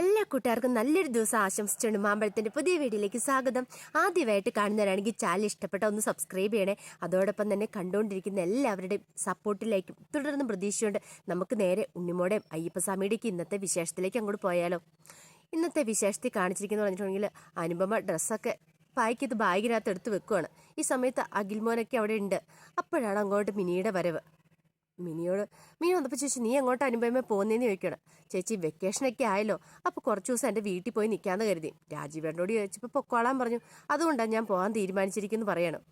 എല്ലാ കൂട്ടുകാർക്കും നല്ലൊരു ദിവസം ആശംസിച്ചുകൊണ്ട് മാമ്പഴത്തിന്റെ പുതിയ വീഡിയോയിലേക്ക് സ്വാഗതം. ആദ്യമായിട്ട് കാണുന്നവരാണെങ്കിൽ ചാനൽ ഇഷ്ടപ്പെട്ട ഒന്ന് സബ്സ്ക്രൈബ് ചെയ്യണേ. അതോടൊപ്പം തന്നെ കണ്ടുകൊണ്ടിരിക്കുന്ന എല്ലാവരുടെയും സപ്പോർട്ടിലേക്കും തുടർന്ന് പ്രതീക്ഷയുണ്ട് നമുക്ക് നേരെ ഉണ്ണിമോടെയും അയ്യപ്പസ്വാമിയുടെയൊക്കെ ഇന്നത്തെ വിശേഷത്തിലേക്ക് അങ്ങോട്ട് പോയാലോ. ഇന്നത്തെ വിശേഷത്തിൽ കാണിച്ചിരിക്കുന്ന പറഞ്ഞിട്ടുണ്ടെങ്കിൽ അനുപമ ഡ്രസ്സൊക്കെ പായ്ക്കത് ബാഗിനകത്ത് എടുത്ത് വെക്കുവാണ്. ഈ സമയത്ത് അഖിൽമോനൊക്കെ അവിടെ ഉണ്ട്. അപ്പോഴാണ് അങ്ങോട്ട് മിനിയുടെ വരവ്. മിനിയോട് മിനി വന്നപ്പോൾ ചേച്ചി നീ എങ്ങോട്ട് അനുഭവമേ പോകുന്നതെന്ന് ചോദിക്കണം? ചേച്ചി വെക്കേഷനൊക്കെ ആയല്ലോ. അപ്പോൾ കുറച്ച് ദിവസം എന്റെ വീട്ടിൽ പോയി നിൽക്കാമെന്ന് കരുതി. രാജീവേട്ടനോട് ചോദിച്ചപ്പോൾ പൊക്കോളാൻ പറഞ്ഞു. അതുകൊണ്ടാണ് ഞാൻ പോകാൻ തീരുമാനിച്ചിരിക്കുന്നു പറയണം.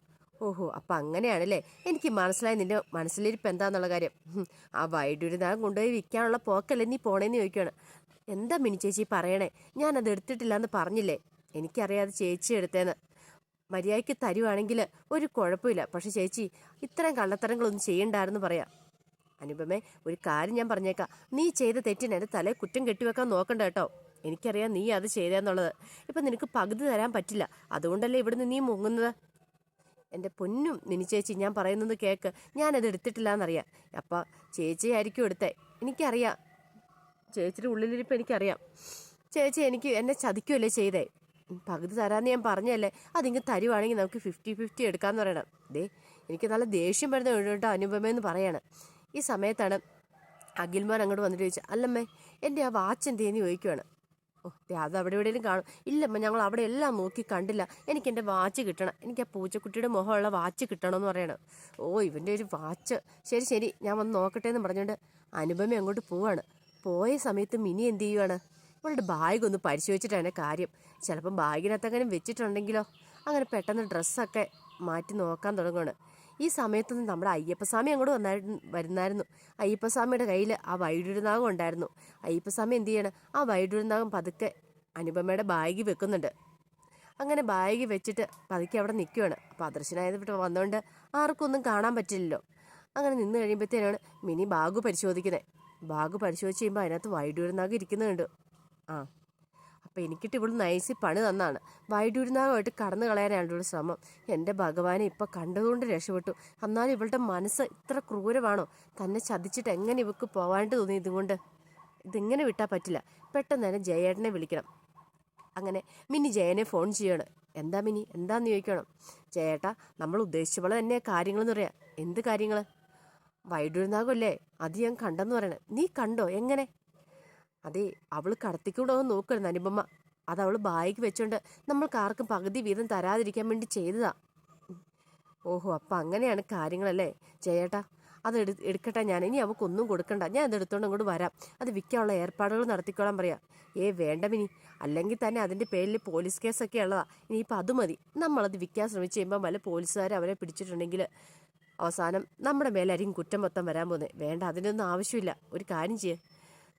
ഓഹോ അപ്പം അങ്ങനെയാണല്ലേ? എനിക്ക് മനസ്സിലായി നിന്റെ മനസ്സിലിരിപ്പ് എന്താന്നുള്ള കാര്യം. ആ വൈഡൂരിനാഗം കൊണ്ടുപോയി വിൽക്കാനുള്ള പോക്കല്ലേ നീ പോണേന്ന് ചോദിക്കുകയാണ് എന്താ മിനി ചേച്ചി പറയണേ? ഞാനത് എടുത്തിട്ടില്ല എന്ന് പറഞ്ഞില്ലേ? എനിക്കറിയാതെ ചേച്ചി എടുത്തേന്ന്. മര്യാദയ്ക്ക് തരുവാണെങ്കിൽ ഒരു കുഴപ്പമില്ല. പക്ഷെ ചേച്ചി ഇത്തരം കള്ളത്തരങ്ങളൊന്നും ചെയ്യണ്ടായിരുന്നു പറയാം. അനുപമേ ഒരു കാര്യം ഞാൻ പറഞ്ഞേക്കാം. നീ ചെയ്ത തെറ്റിന് എന്റെ തലേ കുറ്റം കെട്ടിവെക്കാൻ നോക്കണ്ട കേട്ടോ. എനിക്കറിയാം നീ അത് ചെയ്തതെന്നുള്ളത് ഇപ്പം നിനക്ക് പകുതി തരാൻ പറ്റില്ല. അതുകൊണ്ടല്ലേ ഇവിടുന്ന് നീ മുങ്ങുന്നത്? എന്റെ പൊന്നും നിനി ചേച്ചി ഞാൻ പറയുന്നത് കേക്ക്. ഞാനത് എടുത്തിട്ടില്ല എന്നറിയാം അപ്പം ചേച്ചി ആയിരിക്കും എടുത്തേ. എനിക്കറിയാം. ചേച്ചിയുടെ ഉള്ളിലിരിപ്പ് എനിക്കറിയാം. ചേച്ചി എനിക്ക് എന്നെ ചതിക്കുമല്ലേ ചെയ്തേ? പകുതി തരാമെന്ന് ഞാൻ പറഞ്ഞല്ലേ? അതിങ്ങ് തരുവാണെങ്കിൽ നമുക്ക് ഫിഫ്റ്റി ഫിഫ്റ്റി എടുക്കാമെന്ന് പറയണം. ദേ എനിക്ക് നല്ല ദേഷ്യം വരുന്ന കേട്ടോ അനുപമയെന്ന് പറയാണ്. ഈ സമയത്താണ് അഖിൽമാൻ അങ്ങോട്ട് വന്നിട്ട് ചോദിച്ചു അല്ലമ്മേ എന്റെ ആ വാച്ച് എന്തേന്ന് ചോദിക്കുവാണ്? ഓ അത് അവിടെ എവിടെയെങ്കിലും കാണും. ഇല്ലമ്മ ഞങ്ങൾ അവിടെ എല്ലാം നോക്കി കണ്ടില്ല. എനിക്ക് എന്റെ വാച്ച് കിട്ടണം. എനിക്ക് ആ പൂച്ചക്കുട്ടിയുടെ മുഖമുള്ള വാച്ച് കിട്ടണമെന്ന് പറയണം. ഓ ഇവന്റെ ഒരു വാച്ച്. ശരി ശരി ഞാൻ വന്ന് നോക്കട്ടെ എന്ന് പറഞ്ഞുകൊണ്ട് അനുപമ അങ്ങോട്ട് പോവാണ്. പോയ സമയത്ത് മിനി എന്ത് ചെയ്യുവാണ്? ഇവളുടെ ബാഗ് ഒന്ന് പരിശോധിച്ചിട്ടാണ് കാര്യം. ചിലപ്പം ബാഗിനകത്ത് അങ്ങനെ വെച്ചിട്ടുണ്ടെങ്കിലോ? അങ്ങനെ പെട്ടെന്ന് ഡ്രസ്സൊക്കെ മാറ്റി നോക്കാൻ തുടങ്ങുകയാണ് ഈ സമയത്തൊന്നും നമ്മുടെ അയ്യപ്പസ്വാമി അങ്ങോട്ട് വന്നായിരുന്നു വരുന്നായിരുന്നു. അയ്യപ്പസ്വാമിയുടെ കയ്യിൽ ആ വൈഡുരുനാഗം ഉണ്ടായിരുന്നു. അയ്യപ്പസ്വാമി എന്ത് ചെയ്യണം? ആ വൈഡുരുനാഗം പതുക്കെ അനുപമയുടെ ബാഗി വെക്കുന്നുണ്ട്. അങ്ങനെ ബാഗി വെച്ചിട്ട് പതുക്കെ അവിടെ നിൽക്കുകയാണ് അപ്പോൾ അദർശനായത് വന്നുകൊണ്ട് ആർക്കും ഒന്നും കാണാൻ പറ്റില്ലല്ലോ. അങ്ങനെ നിന്ന് കഴിയുമ്പോഴത്തേനാണ് മിനി ബാഗ് പരിശോധിക്കുന്നത് ബാഗ് പരിശോധിച്ച് കഴിയുമ്പോൾ അതിനകത്ത് വൈഡൂരുന്നാഗം ഇരിക്കുന്നുണ്ട്. ആ. അപ്പോൾ എനിക്കിട്ട് ഇവിടെ നൈസി പണി തന്നാണ്. വൈഡൂരുന്നാഗമായിട്ട് കടന്നു കളയാനാണ് ഇവിടെ ശ്രമം. എന്റെ ഭഗവാനെ ഇപ്പം കണ്ടതുകൊണ്ട് രക്ഷപ്പെട്ടു. എന്നാലും ഇവളുടെ മനസ്സ് ഇത്ര ക്രൂരമാണോ? തന്നെ ചതിച്ചിട്ട് എങ്ങനെ ഇവക്ക് പോവാണ്ട് തോന്നി ഇതുകൊണ്ട്? ഇതിങ്ങനെ വിട്ടാൽ പറ്റില്ല. പെട്ടെന്ന് തന്നെ ജയേട്ടനെ വിളിക്കണം. അങ്ങനെ മിനി ജയനെ ഫോൺ ചെയ്യണം. എന്താ മിനി? എന്താന്ന് ചോദിക്കണം? ജയേട്ടാ നമ്മൾ ഉദ്ദേശിച്ച പോലെ തന്നെ കാര്യങ്ങളെന്ന് പറയാം. എന്ത് കാര്യങ്ങൾ വൈഡൂരുന്നാകല്ലേ അത് ഞാൻ കണ്ടെന്ന് പറയണേ. നീ കണ്ടോ? എങ്ങനെ? അതെ അവൾ കടത്തിക്കൂടെ നോക്കണം അത് അവൾ ബായിക്ക് വെച്ചോണ്ട് നമ്മൾക്ക് ആർക്കും പകുതി വീതം തരാതിരിക്കാൻ വേണ്ടി ചെയ്തതാ. ഓഹോ അപ്പം അങ്ങനെയാണ് കാര്യങ്ങളല്ലേ? ചേട്ടാ അത് എടു എടുക്കട്ടെ ഞാൻ. ഇനി അവൾക്കൊന്നും കൊടുക്കണ്ട. ഞാൻ അത് എടുത്തോണ്ട് അങ്ങോട്ട് വരാം. അത് വിൽക്കാനുള്ള ഏർപ്പാടുകൾ നടത്തിക്കോളാൻ പറയാം. ഏ വേണ്ട മിനി. അല്ലെങ്കിൽ തന്നെ അതിന്റെ പേരിൽ പോലീസ് കേസൊക്കെ ഉള്ളതാ. ഇനിയിപ്പോൾ അത് മതി. നമ്മളത് വിൽക്കാൻ ശ്രമിച്ചു കഴിയുമ്പോൾ വല്ല പോലീസുകാർ അവരെ പിടിച്ചിട്ടുണ്ടെങ്കിൽ അവസാനം നമ്മുടെ മേലായിരിക്കും കുറ്റം മൊത്തം വരാൻ പോകുന്നത് വേണ്ട അതിനൊന്നും ആവശ്യമില്ല. ഒരു കാര്യം ചെയ്യേ.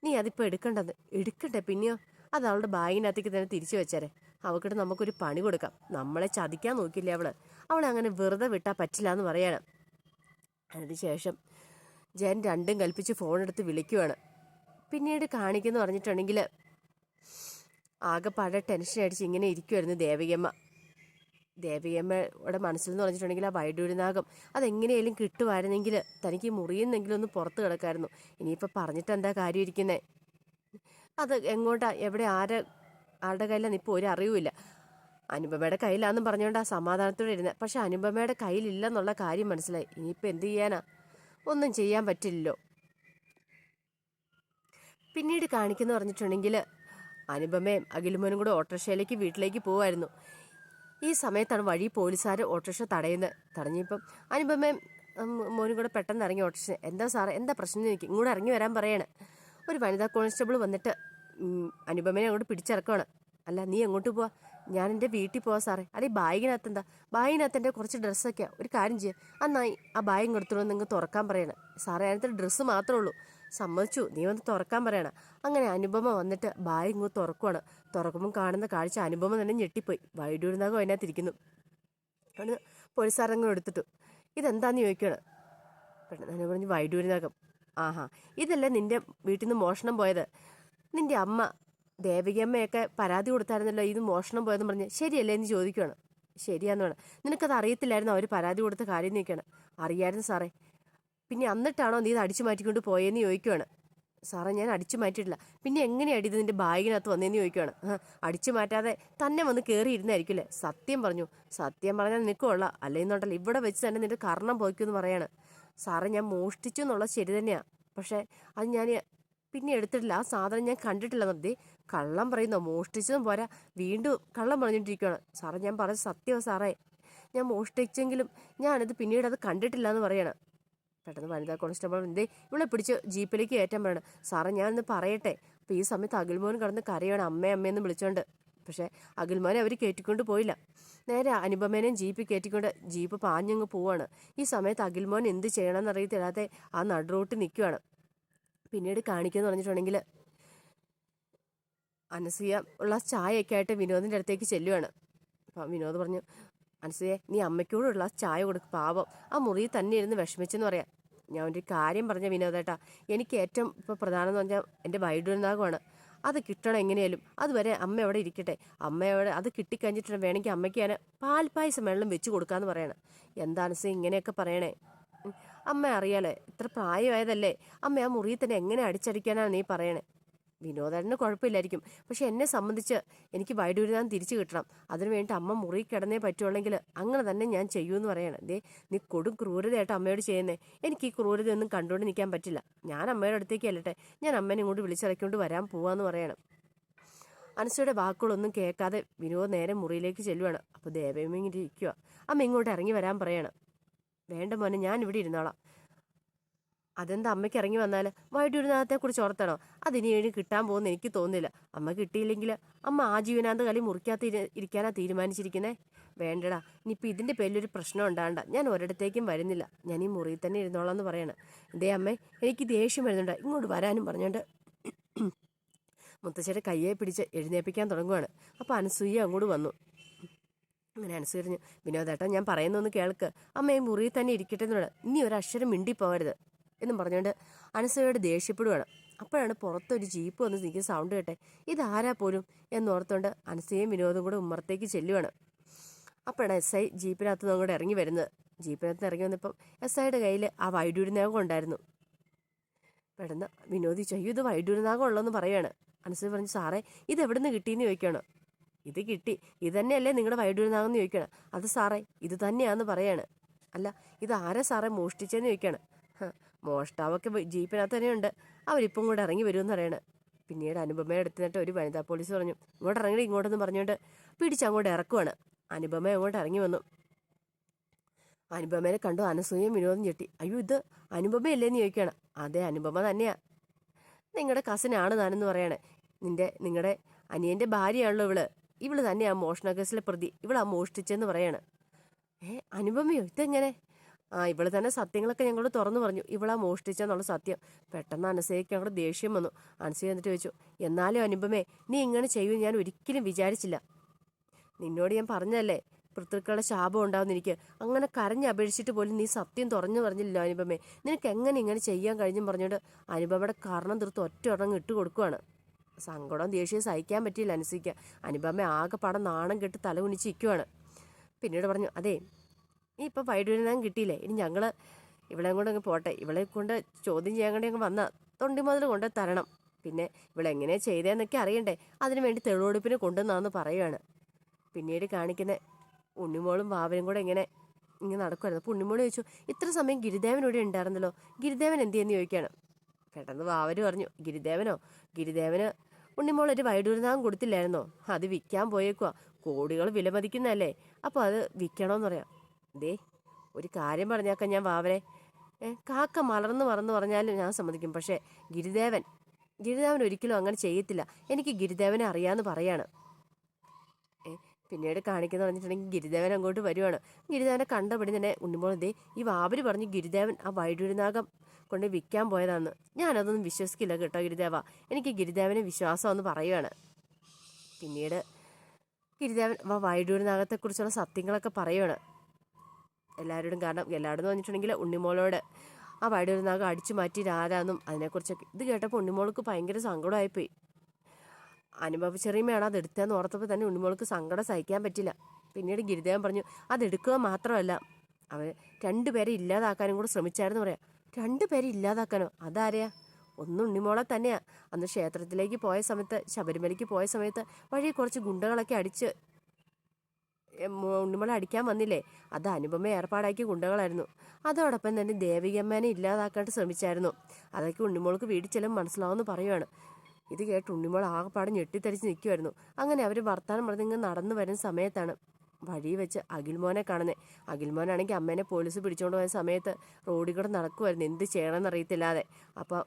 നീ അതിപ്പോൾ എടുക്കണ്ടെന്ന് എടുക്കണ്ടേ പിന്നെയോ? അത് അവളുടെ ബാഗിനകത്തേക്ക് തന്നെ തിരിച്ചു വെച്ചേരെ. അവക്കിട്ട് നമുക്കൊരു പണി കൊടുക്കാം. നമ്മളെ ചതിക്കാൻ നോക്കില്ല അവൾ? അവളെ അങ്ങനെ വെറുതെ വിട്ടാൽ പറ്റില്ല എന്ന് പറയാണ്. അതിനുശേഷം ജയൻ രണ്ടും കൽപ്പിച്ച് ഫോൺ എടുത്ത് വിളിക്കുവാണ്. പിന്നീട് കാണിക്കുന്നു പറഞ്ഞിട്ടുണ്ടെങ്കിൽ ആകെപ്പാടെ ടെൻഷൻ അടിച്ച് ഇങ്ങനെ ഇരിക്കുമായിരുന്നു ദേവികമ്മ. ദേവികമ്മയുടെ മനസ്സിൽ എന്ന് പറഞ്ഞിട്ടുണ്ടെങ്കിൽ ആ വൈഡൂരിനാകം അതെങ്ങനെയായാലും കിട്ടുമായിരുന്നെങ്കിൽ തനിക്ക് മുറിയുന്നെങ്കിലും ഒന്ന് പുറത്ത് കിടക്കായിരുന്നു. ഇനിയിപ്പോൾ പറഞ്ഞിട്ട് എന്താ കാര്യം ഇരിക്കുന്നത് അത് എങ്ങോട്ടാ? എവിടെ? ആരെ? ആരുടെ കയ്യിലാന്ന് ഇപ്പോൾ ഒരു അറിവുമില്ല. അനുപമയുടെ കയ്യിലാന്ന് പറഞ്ഞുകൊണ്ട് ആ സമാധാനത്തോടെ ഇരുന്നത് പക്ഷെ അനുപമയുടെ കയ്യിലില്ലെന്നുള്ള കാര്യം മനസ്സിലായി. ഇനിയിപ്പോൾ എന്ത് ചെയ്യാനാ? ഒന്നും ചെയ്യാൻ പറ്റില്ലല്ലോ. പിന്നീട് കാണിക്കുന്ന പറഞ്ഞിട്ടുണ്ടെങ്കിൽ അനുപമയും അഖിലുമോനും കൂടെ ഓട്ടോറിക്ഷയിലേക്ക് വീട്ടിലേക്ക് പോവായിരുന്നു. ഈ സമയത്താണ് വഴി പോലീസുകാർ ഓട്ടോറിക്ഷ തടയുന്നത്. തടഞ്ഞിപ്പം അനുപമയും ഉം, മോനും കൂടെ പെട്ടെന്ന് ഇറങ്ങി ഓട്ടോറിക്ഷ. എന്താ സാറേ എന്താ പ്രശ്നം ചോദിക്കും. ഇങ്ങോട്ട് ഇറങ്ങി വരാൻ പറയാണ്. ഒരു വനിതാ കോൺസ്റ്റബിൾ വന്നിട്ട് അനുപമനെ അങ്ങോട്ട് പിടിച്ചിറക്കുവാണ്. അല്ല നീ എങ്ങോട്ട് പോവാ? ഞാൻ എന്റെ വീട്ടിൽ പോവാ സാറേ. അല്ലെ ബാഗിനകത്ത് എന്താ? ബാഗിനകത്ത് എന്റെ കുറച്ച് ഡ്രസ്സൊക്കെയാണ് ഒരു കാര്യം ചെയ്യാം. അന്നായി ആ ബാഗും കൊടുത്തോളൂ നിങ്ങൾക്ക് തുറക്കാൻ പറയണം. സാറേ അതിനകത്ത് ഡ്രസ്സ് മാത്രമേ ഉള്ളൂ. സമ്മതിച്ചു. നീ വന്ന് തുറക്കാൻ പറയണം. അങ്ങനെ അനുപമ വന്നിട്ട് ബായ് ഇങ്ങ് തുറക്കുവാണ്. തുറക്കുമ്പോൾ കാണുന്ന കാഴ്ച അനുപമ തന്നെ ഞെട്ടിപ്പോയി. വൈഡൂരുന്നാകും അതിനകത്തിരിക്കുന്നു. അവിടെ പോലീസുകാരങ്ങ് എടുത്തിട്ടു. ഇതെന്താന്ന് ചോദിക്കുകയാണ് പെട്ടെന്ന് പറഞ്ഞു വൈഡൂരിനകം ആഹാ ഇതല്ലേ നിന്റെ വീട്ടിൽ നിന്ന് മോഷണം പോയത്? നിന്റെ അമ്മ ദേവികമ്മയൊക്കെ പരാതി കൊടുത്തായിരുന്നല്ലോ ഇത് മോഷണം പോയെന്ന് പറഞ്ഞ്. ശരിയല്ലേ? എന്ന് ചോദിക്കുകയാണ് ശരിയാന്ന് വേണം. നിനക്കത് അറിയത്തില്ലായിരുന്നു. അവർ പരാതി കൊടുത്ത കാര്യം നീക്കണം അറിയായിരുന്നു സാറേ. പിന്നെ അന്നിട്ടാണോ നീ ഇത് അടിച്ചു മാറ്റിക്കൊണ്ട് പോയെന്ന് ചോദിക്കുവാണ്. സാറേ ഞാൻ അടിച്ചു മാറ്റിയിട്ടില്ല. പിന്നെ എങ്ങനെയാണ് ഇത് നിന്റെ ബാഗിനകത്ത് വന്നതെന്ന് ചോദിക്കുകയാണ് ആ അടിച്ചു മാറ്റാതെ തന്നെ വന്ന് കയറി ഇരുന്നായിരിക്കില്ലേ സത്യം പറഞ്ഞു. സത്യം പറഞ്ഞാൽ നിൽക്കുള്ള കൊള്ളാം. അല്ലെന്നുണ്ടല്ലോ ഇവിടെ വെച്ച് തന്നെ നിന്റെ കർണം പോയിക്കുമെന്ന് പറയാണ്. സാറേ ഞാൻ മോഷ്ടിച്ചു എന്നുള്ളത് ശരി തന്നെയാണ് പക്ഷേ അത് ഞാൻ പിന്നെ എടുത്തിട്ടില്ല. ആ സാധനം ഞാൻ കണ്ടിട്ടില്ല നിർത്തി. കള്ളം പറയുന്നോ? മോഷ്ടിച്ചതും പോരാ. വീണ്ടും കള്ളം പറഞ്ഞുകൊണ്ടിരിക്കുകയാണ് സാറേ ഞാൻ പറഞ്ഞ സത്യമാണ് സാറേ. ഞാൻ മോഷ്ടിച്ചെങ്കിലും ഞാനത് പിന്നീട് അത് കണ്ടിട്ടില്ല എന്ന് പറയണം. പെട്ടെന്ന് വനിതാ കോൺസ്റ്റബിൾ എന്തേ ഇവിടെ പിടിച്ച് ജീപ്പിലേക്ക് കയറ്റാൻ പറയണം. സാറേ ഞാനൊന്ന് പറയട്ടെ. അപ്പോൾ ഈ സമയത്ത് അഖിൽമോൻ കടന്ന് കരയാണ് അമ്മേ അമ്മയെന്ന് വിളിച്ചോണ്ട്. പക്ഷേ അഖിൽമോനെ അവർ കയറ്റിക്കൊണ്ട് പോയില്ല. നേരെ അനുപമേനെയും ജീപ്പ് കയറ്റിക്കൊണ്ട് ജീപ്പ് പാഞ്ഞങ്ങ് പോവാണ്. ഈ സമയത്ത് അഖിൽമോൻ എന്ത് ചെയ്യണമെന്ന് അറിയത്തില്ലാതെ ആ നടുറോട്ട് നിൽക്കുവാണ് പിന്നീട് കാണിക്കുമെന്ന് പറഞ്ഞിട്ടുണ്ടെങ്കിൽ അനസൂയ ഉള്ള ചായയൊക്കെ ആയിട്ട് വിനോദിന്റെ അടുത്തേക്ക് ചെല്ലുവാണ്. അപ്പം വിനോദ് പറഞ്ഞു അനസൂയെ നീ അമ്മയ്ക്കോടുള്ള ചായ കൊടുക്ക് പാവം. ആ മുറിയിൽ തന്നെ ഇരുന്ന് വിഷമിച്ചെന്ന് പറയാം. ഞാൻ ഒരു കാര്യം പറഞ്ഞ വിനോദേട്ടാ എനിക്ക് ഏറ്റവും ഇപ്പോൾ പ്രധാനം എന്ന് പറഞ്ഞാൽ എന്റെ വൈഡുനാഗമാണ് അത് കിട്ടണം എങ്ങനെയാലും. അതുവരെ അമ്മ എവിടെ ഇരിക്കട്ടെ. അമ്മ എവിടെ അത് കിട്ടിക്കഴിഞ്ഞിട്ട് വേണമെങ്കിൽ അമ്മയ്ക്ക് ഞാൻ പാൽപ്പായസം വെള്ളം വെച്ച് കൊടുക്കാമെന്ന് പറയണം. എന്താണ് സേ ഇങ്ങനെയൊക്കെ പറയണേ? അമ്മ അറിയാലേ ഇത്ര പ്രായമായതല്ലേ? അമ്മ ആ മുറിയിൽ തന്നെ എങ്ങനെ അടിച്ചടിക്കാനാണ് നീ പറയണേ? വിനോദേട്ടന് കുഴപ്പമില്ലായിരിക്കും. പക്ഷെ എന്നെ സംബന്ധിച്ച് എനിക്ക് വൈഡൂരിതാൻ തിരിച്ചു കിട്ടണം. അതിനു വേണ്ടി അമ്മ മുറി കിടന്നേ പറ്റുള്ളെങ്കിൽ അങ്ങനെ തന്നെ ഞാൻ ചെയ്യൂന്ന് പറയണം. ദേ നീ കൊടും ക്രൂരതയായിട്ട് അമ്മയോട് ചെയ്യുന്നേ. എനിക്ക് ഈ ക്രൂരതയൊന്നും കണ്ടുകൊണ്ട് നിൽക്കാൻ പറ്റില്ല. ഞാൻ അമ്മയുടെ അടുത്തേക്ക് അല്ലട്ടെ ഞാൻ അമ്മേനെ ഇങ്ങോട്ട് വിളിച്ചിറക്കിക്കൊണ്ട് വരാൻ പോവാന്ന് പറയണം. അനസയുടെ വാക്കുകളൊന്നും കേൾക്കാതെ വിനോദ് നേരെ മുറിയിലേക്ക് ചെല്ലുവാണ്. അപ്പോൾ ദേവയമ്മ ഇങ്ങനെ ഇരിക്കുക അമ്മ ഇങ്ങോട്ട് ഇറങ്ങി വരാൻ പറയണം. വേണ്ട മോനെ ഞാൻ ഇവിടെ ഇരുന്നോളാം. അതെന്താ അമ്മയ്ക്ക് ഇറങ്ങി വന്നാൽ വൈഡൂരിനാഥത്തെ കുറിച്ച് ഓർത്തണോ? അതിനി ഇനി കിട്ടാൻ പോകുന്ന എനിക്ക് തോന്നുന്നില്ല. അമ്മ കിട്ടിയില്ലെങ്കിൽ അമ്മ ആ ജീവനാന്ത കളി മുറിക്കാത്ത ഇരി- ഇരിക്കാനാ തീരുമാനിച്ചിരിക്കുന്നേ? വേണ്ടടാ ഇനിയിപ്പോൾ ഇതിന്റെ പേരിലൊരു പ്രശ്നം ഉണ്ടാകണ്ട ഞാൻ ഒരിടത്തേക്കും വരുന്നില്ല. ഞാൻ ഈ മുറിയിൽ തന്നെ ഇരുന്നോളാം എന്ന് പറയണം. ഇതേ അമ്മേ എനിക്ക് ദേഷ്യം വരുന്നുണ്ട്. ഇങ്ങോട്ട് വരാനും പറഞ്ഞുകൊണ്ട് മുത്തശ്ശേരെ കയ്യെ പിടിച്ച് എഴുന്നേൽപ്പിക്കാൻ തുടങ്ങുവാണ്. അപ്പോൾ അനസൂയ അങ്ങോട്ട് വന്നു. അങ്ങനെ അനുസരിഞ്ഞു പറഞ്ഞു വിനോദേട്ടാ ഞാൻ പറയുന്നൊന്ന് കേൾക്ക്. അമ്മ ഈ മുറിയിൽ തന്നെ ഇരിക്കട്ടെ എന്നുള്ള ഇനി ഒരു അക്ഷരം മിണ്ടിപ്പോകരുത്. എന്നും പറഞ്ഞുകൊണ്ട് അനസൂയയോട് ദേഷ്യപ്പെടുകയാണ് അപ്പോഴാണ് പുറത്തൊരു ജീപ്പ് വന്ന് നിൽക്കുന്ന സൗണ്ട് കേട്ടെ. ഇതാരാ പോലും എന്നോർത്തുകൊണ്ട് അനസയും വിനോദും കൂടെ ഉമ്മറത്തേക്ക് ചെല്ലുവാണ്. അപ്പോഴാണ് എസ് ഐ ജീപ്പിനകത്ത് നിന്ന് അങ്ങോട്ട് ഇറങ്ങി വരുന്നത്. ജീപ്പിനകത്ത് ഇറങ്ങി വന്നപ്പം എസ് ഐയുടെ കയ്യിൽ ആ വൈഡൂരിനാഗം ഉണ്ടായിരുന്നു. പെട്ടെന്ന് വിനോദി ചെയ്യൂ ഇത് വൈഡൂരിനാഗം ഉള്ളതെന്ന് പറയുകയാണ് അനസൂയ പറഞ്ഞു സാറേ ഇത് എവിടെ നിന്ന് കിട്ടിയെന്ന് ചോദിക്കുകയാണ് ഇത് കിട്ടി. ഇത് തന്നെയല്ലേ നിങ്ങളുടെ വൈഡൂരിനാഗം എന്ന് ചോദിക്കുകയാണ് അത് സാറേ ഇത് തന്നെയാണെന്ന് പറയാണ്. അല്ല ഇത് ആരാ സാറേ മോഷ്ടിച്ചതെന്ന് ചോദിക്കുകയാണ് മോഷ്ടാവൊക്കെ ജീപ്പിനകത്ത് തന്നെയുണ്ട്. അവരിപ്പം കൂടെ ഇറങ്ങി വരുമെന്ന് പറയണ്. പിന്നീട് അനുപമയെ എടുത്തിട്ട് ഒരു വനിതാ പോലീസ് പറഞ്ഞു ഇങ്ങോട്ട് ഇറങ്ങി ഇങ്ങോട്ടെന്ന് പറഞ്ഞുകൊണ്ട് പിടിച്ച് അങ്ങോട്ട് ഇറക്കുവാണ്. അനുപമ അങ്ങോട്ട് ഇറങ്ങി വന്നു. അനുപമേനെ കണ്ടു അനസൂയം വിനോദം ചെട്ടി അയ്യോ ഇത് അനുപമയല്ലേന്ന് ചോദിക്കുകയാണ്. അതെ അനുപമ തന്നെയാ. നിങ്ങളുടെ കസിനാണ് താനെന്ന് പറയണേ. നിന്റെ നിങ്ങളുടെ അനിയന്റെ ഭാര്യയാണല്ലോ ഇവൾ. ഇവൾ തന്നെയാ മോഷണ കേസിലെ പ്രതി. ഇവളാ മോഷ്ടിച്ചെന്ന് പറയാണ്. ഏ അനുപമയോ? ഇതെങ്ങനെ? ആ ഇവൾ തന്നെ സത്യങ്ങളൊക്കെ ഞങ്ങളോട് തുറന്നു പറഞ്ഞു. ഇവളാ മോഷ്ടിച്ചെന്നുള്ള സത്യം. പെട്ടെന്ന് അനസയ്ക്ക് ഞങ്ങളുടെ ദേഷ്യം വന്നു. അനസയ എന്നിട്ട് ചോദിച്ചു എന്നാലും അനുപമേ നീ ഇങ്ങനെ ചെയ്യുമെന്ന് ഞാൻ ഒരിക്കലും വിചാരിച്ചില്ല. നിന്നോട് ഞാൻ പറഞ്ഞല്ലേ പിതൃക്കളുടെ ശാപം ഉണ്ടാവുന്ന എനിക്ക്. അങ്ങനെ കരഞ്ഞ് അപേക്ഷിച്ചിട്ട് പോലും നീ സത്യം തുറഞ്ഞു പറഞ്ഞില്ലല്ലോ അനുപമേ. നിനക്ക് എങ്ങനെ ഇങ്ങനെ ചെയ്യാൻ കഴിഞ്ഞും പറഞ്ഞുകൊണ്ട് അനുപമയുടെ കാരണം തീർത്ത് ഒറ്റ ഉടങ്ങ് ഇട്ട് കൊടുക്കുവാണ്. സങ്കടം ദേഷ്യം സഹിക്കാൻ പറ്റിയില്ല അനുസരിക്കുക അനുപമ ആകെ പടം നാണം കെട്ട് തല പിന്നീട് പറഞ്ഞു അതെ ഈ ഇപ്പം വൈഡൂരിനാൻ കിട്ടിയില്ലേ? ഇനി ഞങ്ങൾ ഇവളെ കൊണ്ട് അങ്ങ് പോട്ടെ. ഇവളെ കൊണ്ട് ചോദ്യം ചെയ്യാൻ വേണ്ടി അങ്ങ് വന്ന തൊണ്ടി മുതൽ കൊണ്ട് തരണം. പിന്നെ ഇവളെങ്ങനെ ചെയ്തതെന്നൊക്കെ അറിയണ്ടേ? അതിന് വേണ്ടി തെളിവെടുപ്പിന് കൊണ്ടുവന്നാന്ന് പറയുകയാണ് പിന്നീട് കാണിക്കുന്ന ഉണ്ണിമോളും ബാബനും കൂടെ ഇങ്ങനെ ഇങ്ങനെ നടക്കുമായിരുന്നു അപ്പോൾ ഉണ്ണിമോൾ ചോദിച്ചു ഇത്ര സമയം ഗിരിദേവൻ ഇവിടെ ഉണ്ടായിരുന്നല്ലോ? ഗിരിദേവൻ എന്ത് ചെയ്യുന്നു ചോദിക്കുകയാണ്. പെട്ടെന്ന് വാവർ പറഞ്ഞു ഗിരിദേവനോ? ഗിരിദേവന് ഉണ്ണിമോൾ ഒരു വൈഡൂരിനാഗം കൊടുത്തില്ലായിരുന്നോ? അത് വിൽക്കാൻ പോയേക്കുവാ. കോടികൾ വിലമതിക്കുന്നതല്ലേ? അപ്പോൾ അത് വിൽക്കണമെന്ന് പറയാം. ദേ ഒരു കാര്യം പറഞ്ഞാക്കാൻ ഞാൻ വാവരെ. കാക്ക മലർന്ന് മറന്ന് പറഞ്ഞാലും ഞാൻ സമ്മതിക്കും. പക്ഷേ ഗിരിദേവൻ ഗിരിദേവൻ ഒരിക്കലും അങ്ങനെ ചെയ്യത്തില്ല. എനിക്ക് ഗിരിദേവനെ അറിയാന്ന് പറയാണ്. പിന്നീട് കാണിക്കുന്ന പറഞ്ഞിട്ടുണ്ടെങ്കിൽ ഗിരിദേവൻ അങ്ങോട്ട് വരുവാണ്. ഗിരിദേവനെ കണ്ടപടി തന്നെ ഉണ്ണിമോൾ ദേ ഈ വാവര് പറഞ്ഞു ഗിരിദേവൻ ആ വൈഡൂരിനാഗം കൊണ്ട് വിൽക്കാൻ പോയതാണെന്ന് ഞാനതൊന്നും വിശ്വസിക്കില്ല കേട്ടോ ഗിരിദേവ. എനിക്ക് ഗിരിദേവനെ വിശ്വാസമെന്ന് പറയുവാണ്. പിന്നീട് ഗിരിദേവൻ ആ വൈഡൂരിനാഗത്തെക്കുറിച്ചുള്ള സത്യങ്ങളൊക്കെ പറയുവാണ്. എല്ലാവരോടും കാരണം എല്ലാവരും പറഞ്ഞിട്ടുണ്ടെങ്കിൽ ഉണ്ണിമോളോട് ആ വൈഡൂരിനാഗം അടിച്ചു മാറ്റി രാരാന്നും അതിനെക്കുറിച്ചൊക്കെ. ഇത് കേട്ടപ്പോൾ ഉണ്ണിമോൾക്ക് ഭയങ്കര സങ്കടമായിപ്പോയി. അനുഭവ ചെറിയമ്മയാണ് അത് എടുത്തതെന്ന് ഓർത്തപ്പോൾ തന്നെ ഉണ്ണിമോൾക്ക് സങ്കടം സഹിക്കാൻ പറ്റില്ല. പിന്നീട് ഗിരിദേവൻ പറഞ്ഞു അതെടുക്കുക മാത്രമല്ല. അവർ രണ്ടുപേരെ ഇല്ലാതാക്കാനും കൂടെ ശ്രമിച്ചായിരുന്നു പറയാം. രണ്ടുപേരെ ഇല്ലാതാക്കാനോ? അതാരെയാ ഒന്ന് ഉണ്ണിമോളെ തന്നെയാണ് അന്ന് ക്ഷേത്രത്തിലേക്ക് പോയ സമയത്ത് ശബരിമലയ്ക്ക് പോയ സമയത്ത് വഴി കുറച്ച് ഗുണ്ടകളൊക്കെ അടിച്ച് ഉണ്ണിമോളെ അടിക്കാൻ വന്നില്ലേ? അത് അനുപമ ഏർപ്പാടാക്കിയ ഗുണ്ടകളായിരുന്നു. അതോടൊപ്പം തന്നെ ദേവികമ്മേനെ ഇല്ലാതാക്കാനായിട്ട് ശ്രമിച്ചായിരുന്നു. അതൊക്കെ ഉണ്ണിമോൾക്ക് വീട്ടിൽ ചെല്ലും മനസ്സിലാവുമെന്ന് പറയുവാണ്. ഇത് കേട്ട് ഉണ്ണിമോൾ ആകെപ്പാടെ ഞെട്ടിത്തരിച്ച് നിൽക്കുമായിരുന്നു അങ്ങനെ അവർ വർത്താനം പറഞ്ഞ് ഇങ്ങനെ നടന്നു വരുന്ന സമയത്താണ് വഴി വെച്ച് അഖിൽമോനെ കാണുന്നത് അഖിൽമോനാണെങ്കിൽ അമ്മേനെ പോലീസ് പിടിച്ചുകൊണ്ട് പോയ സമയത്ത് റോഡിൽ കൂടെ നടക്കുമായിരുന്നു എന്ത് ചെയ്യണമെന്ന് അറിയത്തില്ലാതെ. അപ്പോൾ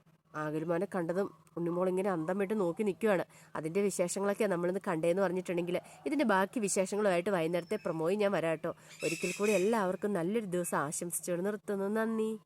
അഖിൽമോനെ കണ്ടതും ഉണ്ണിമോൾ ഇങ്ങനെ അന്തം വിട്ട് നോക്കി നിൽക്കുകയാണ്. അതിന്റെ വിശേഷങ്ങളൊക്കെ നമ്മളിന്ന് കണ്ടേന്ന് പറഞ്ഞിട്ടുണ്ടെങ്കിൽ ഇതിന്റെ ബാക്കി വിശേഷങ്ങളുമായിട്ട് വൈകുന്നേരത്തെ പ്രമോയി ഞാൻ വരാം കേട്ടോ. ഒരിക്കൽ കൂടി എല്ലാവർക്കും നല്ലൊരു ദിവസം ആശംസിച്ചു നിർത്തുന്നു. നന്ദി.